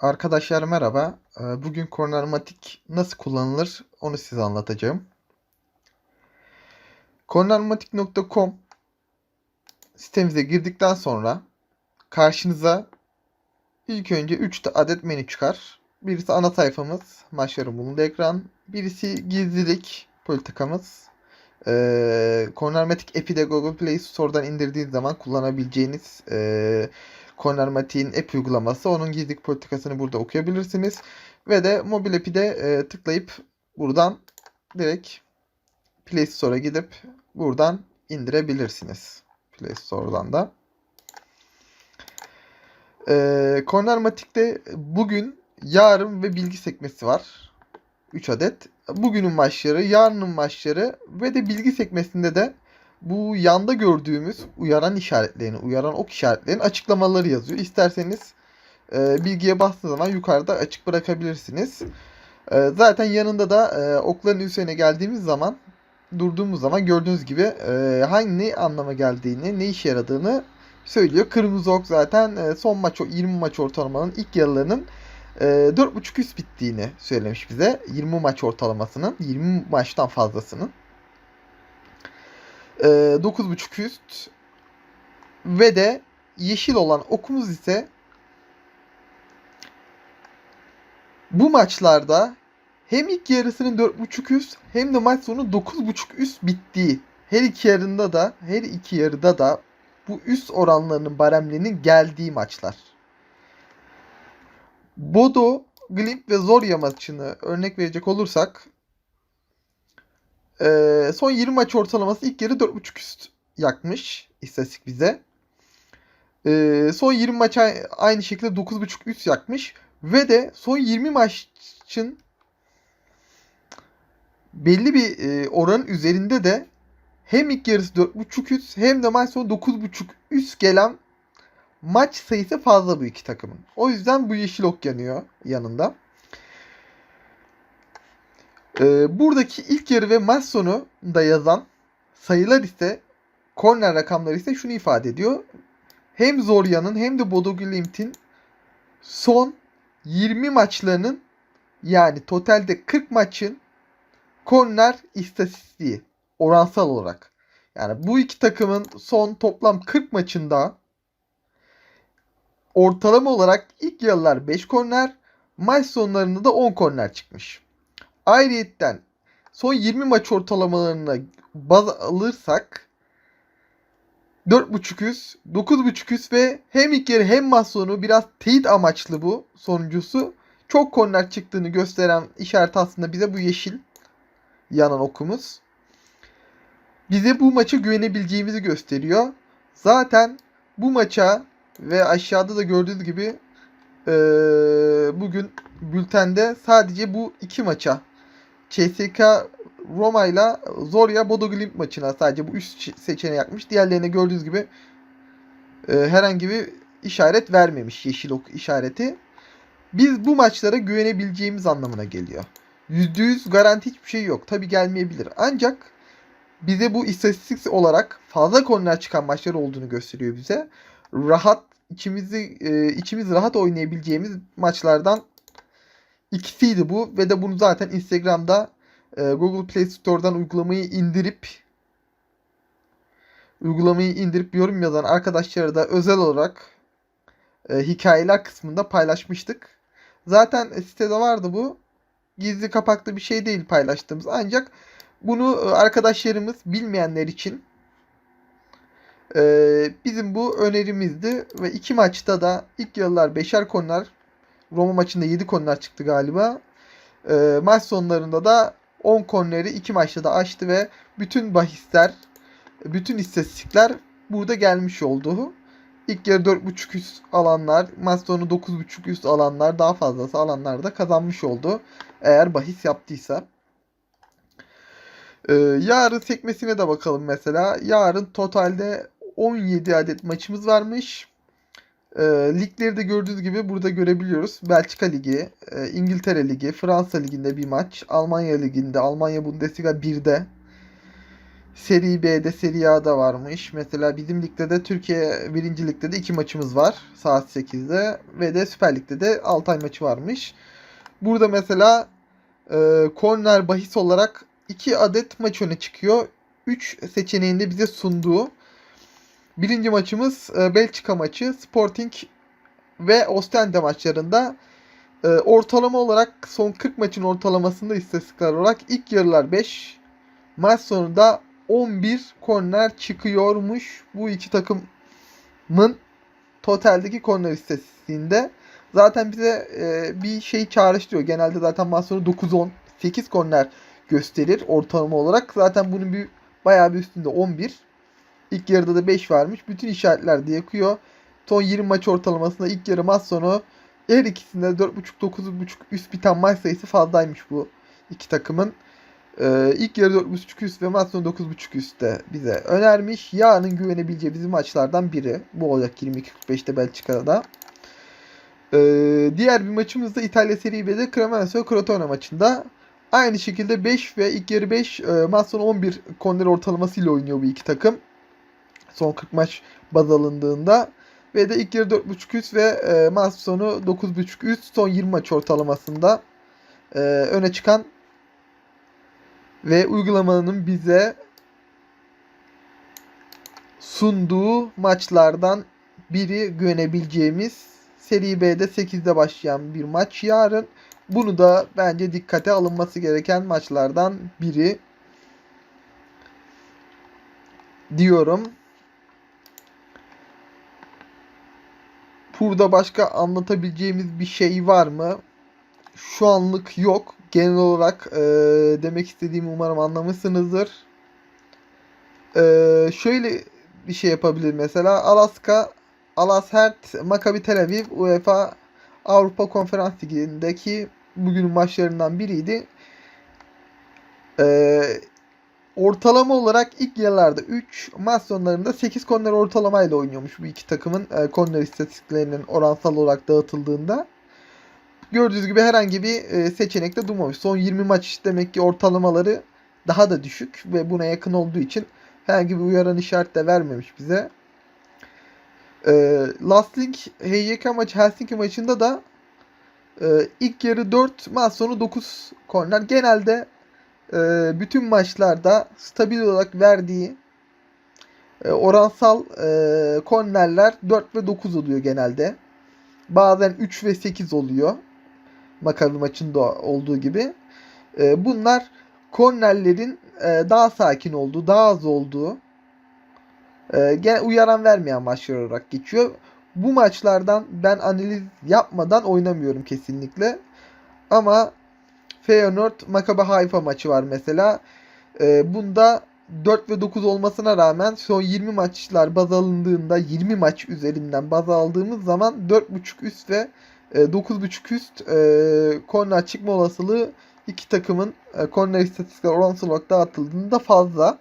Arkadaşlar merhaba. Ee, Bugün Cornermatic nasıl kullanılır onu size anlatacağım. Cornermatic.com sitemize girdikten sonra karşınıza ilk önce 3 adet menü çıkar. Birisi ana sayfamız, maçların bulunduğu ekran. Birisi gizlilik politikamız. Ee, Cornermatic app'i de Google Play Store'dan indirdiğiniz zaman kullanabileceğiniz ee, Cornermatic'in app uygulaması. Onun gizlilik politikasını burada okuyabilirsiniz. Ve de mobil app'i de e, tıklayıp buradan direkt Play Store'a gidip buradan indirebilirsiniz. Play Store'dan da. E, Cornermatic'te bugün, yarın ve bilgi sekmesi var. 3 adet. Bugünün maçları, yarının maçları ve de bilgi sekmesinde de bu yanda gördüğümüz uyaran işaretlerini, uyaran ok işaretlerinin açıklamaları yazıyor. İsterseniz e, bilgiye bastığı zaman yukarıda açık bırakabilirsiniz. E, zaten yanında da e, okların üzerine geldiğimiz zaman durduğumuz zaman gördüğünüz gibi e, hangi anlama geldiğini, ne işe yaradığını söylüyor. Kırmızı ok zaten e, son maç 20 maç ortalamanın ilk yarılarının e, 4.5 üst bittiğini söylemiş bize. 20 maç ortalamasının, 20 maçtan fazlasının. E, 9.5 üst ve de yeşil olan okumuz ise bu maçlarda hem ilk yarısının 4.5 üst hem de maç sonu 9.5 üst bittiği her iki yarında da her iki yarıda da bu üst oranlarının baremlerinin geldiği maçlar. Bodo, Glimp ve Zorya maçını örnek verecek olursak ee, son 20 maç ortalaması ilk yarı 4.5 üst yakmış istatistik bize. Ee, son 20 maç aynı şekilde 9.5 üst yakmış. Ve de son 20 maçın belli bir e, oranın üzerinde de hem ilk yarısı 4.5 üst hem de maç sonu 9.5 üst gelen maç sayısı fazla bu iki takımın. O yüzden bu yeşil ok yanıyor yanında. Ee, buradaki ilk yarı ve maç sonu da yazan sayılar ise korner rakamları ise şunu ifade ediyor. Hem Zorya'nın hem de Bodo Glimt'in son 20 maçlarının yani totalde 40 maçın korner istatistiği oransal olarak. Yani bu iki takımın son toplam 40 maçında ortalama olarak ilk yarılar 5 korner, maç sonlarında da 10 korner çıkmış. Ayrıyetten son 20 maç ortalamalarına baz alırsak 4.5 üst, 9.5 üst ve hem ilk yarı hem maç sonu biraz teyit amaçlı bu sonuncusu. Çok korner çıktığını gösteren işaret aslında bize bu yeşil yanan okumuz. Bize bu maça güvenebileceğimizi gösteriyor. Zaten bu maça ve aşağıda da gördüğünüz gibi ee, bugün bültende sadece bu iki maça CSK Roma ile Zorya Bodo Glimt maçına sadece bu üst seçeneği yapmış. Diğerlerine gördüğünüz gibi e, herhangi bir işaret vermemiş yeşil ok işareti. Biz bu maçlara güvenebileceğimiz anlamına geliyor. %100 garanti hiçbir şey yok. Tabi gelmeyebilir. Ancak bize bu istatistik olarak fazla korner çıkan maçlar olduğunu gösteriyor bize. Rahat içimizi e, içimiz rahat oynayabileceğimiz maçlardan ikisiydi bu ve de bunu zaten Instagram'da e, Google Play Store'dan uygulamayı indirip uygulamayı indirip yorum yazan arkadaşlara da özel olarak e, hikayeler kısmında paylaşmıştık. Zaten sitede vardı bu. Gizli kapaklı bir şey değil paylaştığımız. Ancak bunu e, arkadaşlarımız bilmeyenler için e, bizim bu önerimizdi. Ve iki maçta da ilk yıllar beşer korner Roma maçında 7 korner çıktı galiba. E, maç sonlarında da 10 korneri 2 maçta da açtı ve bütün bahisler, bütün istatistikler burada gelmiş oldu. İlk yarı 4.5 üst alanlar, maç sonu 9.5 üst alanlar, daha fazlası alanlar da kazanmış oldu. Eğer bahis yaptıysa. Ee, yarın sekmesine de bakalım mesela. Yarın totalde 17 adet maçımız varmış. E, ligleri de gördüğünüz gibi burada görebiliyoruz. Belçika Ligi, e, İngiltere Ligi, Fransa Ligi'nde bir maç, Almanya Ligi'nde, Almanya Bundesliga 1'de, Seri B'de, Seri A'da varmış. Mesela bizim ligde de Türkiye 1. Lig'de de 2 maçımız var. Saat 8'de. Ve de Süper Lig'de de Altay maçı varmış. Burada mesela e, korner bahis olarak 2 adet maç öne çıkıyor. 3 seçeneğinde bize sunduğu. Birinci maçımız e, Belçika maçı. Sporting ve Ostende maçlarında e, ortalama olarak son 40 maçın ortalamasında istatistikler olarak ilk yarılar 5, maç sonunda 11 korner çıkıyormuş bu iki takımın totaldeki korner istatistiğinde. Zaten bize e, bir şey çağrıştırıyor. Genelde zaten maç sonu 9-10, 8 korner gösterir ortalama olarak. Zaten bunun bir bayağı bir üstünde 11. İlk yarıda da 5 varmış. Bütün işaretler de yakıyor. Son 20 maç ortalamasında ilk yarı maç sonu her ikisinde 4.5-9.5 üst biten maç sayısı fazlaymış bu iki takımın. Ee, ilk yarı 4.5 üst ve maç sonu 9.5 üstte bize önermiş. Yarın güvenebileceği bizim maçlardan biri. Bu olacak 22.45'te Belçika'da. Ee, diğer bir maçımız da İtalya Serie B'de Cremonese Crotone maçında. Aynı şekilde 5 ve ilk yarı 5 e, maç sonu 11 korner ortalamasıyla oynuyor bu iki takım. Son 40 maç baz alındığında. Ve de ilk yarı 4.5 üst ve e, maç sonu 9.5 üst son 20 maç ortalamasında e, öne çıkan ve uygulamanın bize sunduğu maçlardan biri güvenebileceğimiz Seri B'de 8'de başlayan bir maç yarın. Bunu da bence dikkate alınması gereken maçlardan biri diyorum. Burada başka anlatabileceğimiz bir şey var mı? Şu anlık yok. Genel olarak e, demek istediğimi umarım anlamışsınızdır. E, şöyle bir şey yapabilir mesela. Alaska, Alashert, Maccabi Tel Aviv, UEFA Avrupa Konferans Ligi'ndeki bugünün maçlarından biriydi. E, ortalama olarak ilk yıllarda 3 maç sonlarında 8 korner ortalamayla oynuyormuş bu iki takımın e, korner istatistiklerinin oransal olarak dağıtıldığında. Gördüğünüz gibi herhangi bir e, seçenekte durmamış. Son 20 maç demek ki ortalamaları daha da düşük ve buna yakın olduğu için herhangi bir uyaran işaret de vermemiş bize. E, Last Link HYK maçı Helsinki maçında da e, ilk yarı 4 maç sonu 9 korner. Genelde e, bütün maçlarda stabil olarak verdiği e, oransal e, kornerler 4 ve 9 oluyor genelde. Bazen 3 ve 8 oluyor. Makabi maçında olduğu gibi. E, bunlar kornerlerin e, daha sakin olduğu, daha az olduğu, e, gene uyaran vermeyen maçlar olarak geçiyor. Bu maçlardan ben analiz yapmadan oynamıyorum kesinlikle. Ama Feyenoord Maccabi Haifa maçı var mesela. E, bunda 4 ve 9 olmasına rağmen son 20 maçlar baz alındığında 20 maç üzerinden baz aldığımız zaman 4.5 üst ve e, 9.5 üst e, korner çıkma olasılığı iki takımın e, korner istatistikler oransal olarak dağıtıldığında fazla.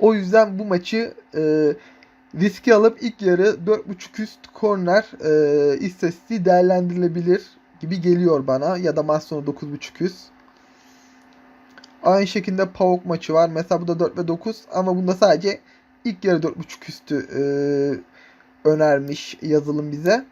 O yüzden bu maçı e, riski alıp ilk yarı 4.5 üst korner e, istatistiği değerlendirilebilir gibi geliyor bana. Ya da maç sonu 9.5 üst. Aynı şekilde PAOK maçı var. Mesela bu da 4 ve 9 ama bunda sadece ilk yarı 4.5 üstü e, önermiş yazılım bize.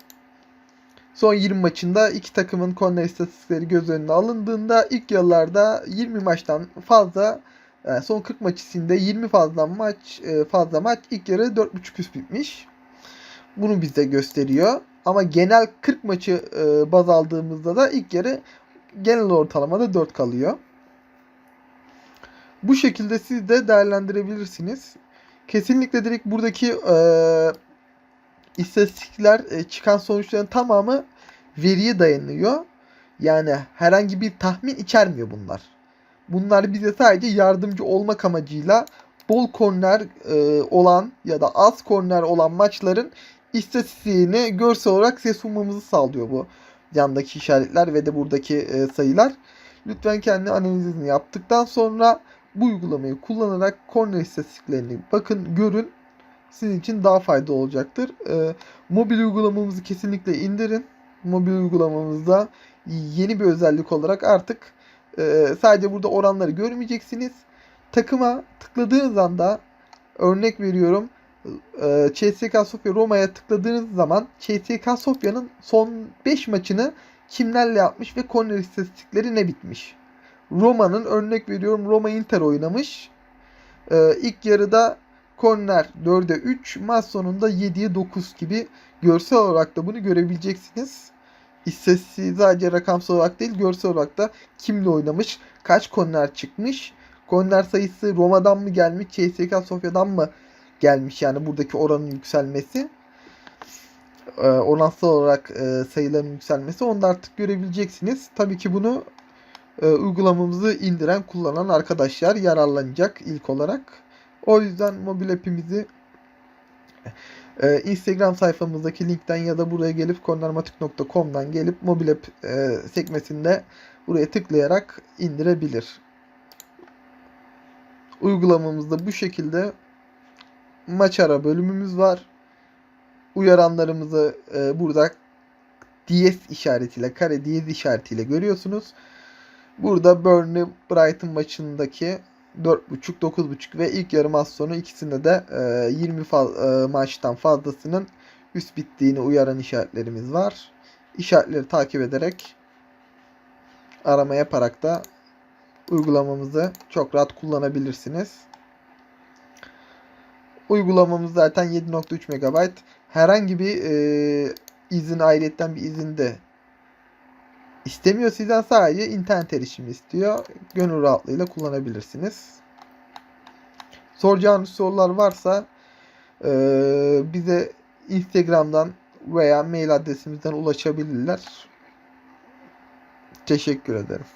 Son 20 maçında iki takımın korner istatistikleri göz önüne alındığında ilk yıllarda 20 maçtan fazla yani son 40 maç içinde 20 fazla maç e, fazla maç ilk yarı 4.5 üst bitmiş. Bunu bize gösteriyor. Ama genel 40 maçı e, baz aldığımızda da ilk yarı genel ortalamada 4 kalıyor. Bu şekilde siz de değerlendirebilirsiniz. Kesinlikle direkt buradaki e, istatistikler e, çıkan sonuçların tamamı veriye dayanıyor. Yani herhangi bir tahmin içermiyor bunlar. Bunlar bize sadece yardımcı olmak amacıyla bol korner e, olan ya da az korner olan maçların istatistiğini görsel olarak size sunmamızı sağlıyor bu yandaki işaretler ve de buradaki e, sayılar. Lütfen kendi analizini yaptıktan sonra bu uygulamayı kullanarak korner istatistiklerini bakın görün sizin için daha fayda olacaktır. E, mobil uygulamamızı kesinlikle indirin. Mobil uygulamamızda yeni bir özellik olarak artık e, sadece burada oranları görmeyeceksiniz. takıma tıkladığınız anda örnek veriyorum e, CSK Sofya Roma'ya tıkladığınız zaman CSK Sofya'nın son 5 maçını kimlerle yapmış ve korner istatistikleri ne bitmiş. Roma'nın örnek veriyorum Roma Inter oynamış. E, ilk yarıda korner 4'e 3, maç sonunda 7'ye 9 gibi görsel olarak da bunu görebileceksiniz. İstatistiği sadece rakamsal olarak değil görsel olarak da kimle oynamış, kaç korner çıkmış, korner sayısı Roma'dan mı gelmiş, CSK Sofya'dan mı gelmiş yani buradaki oranın yükselmesi e, oransal olarak e, sayıların yükselmesi onu da artık görebileceksiniz. Tabii ki bunu e, uygulamamızı indiren kullanan arkadaşlar yararlanacak ilk olarak. O yüzden mobil app'imizi e, Instagram sayfamızdaki linkten ya da buraya gelip kornermatik.com'dan gelip mobil app e, sekmesinde buraya tıklayarak indirebilir. Uygulamamızda bu şekilde maç ara bölümümüz var. Uyaranlarımızı e, burada diyez işaretiyle, kare diyez işaretiyle görüyorsunuz. Burada Burnley Brighton maçındaki 4.5 9.5 ve ilk yarım az sonu ikisinde de e, 20 fa- e, maçtan fazlasının üst bittiğini uyaran işaretlerimiz var. İşaretleri takip ederek arama yaparak da uygulamamızı çok rahat kullanabilirsiniz. Uygulamamız zaten 7.3 MB. Herhangi bir e, izin ayrıyetten bir izin de istemiyor sizden sadece internet erişimi istiyor. Gönül rahatlığıyla kullanabilirsiniz. Soracağınız sorular varsa e, bize Instagram'dan veya mail adresimizden ulaşabilirler. Teşekkür ederim.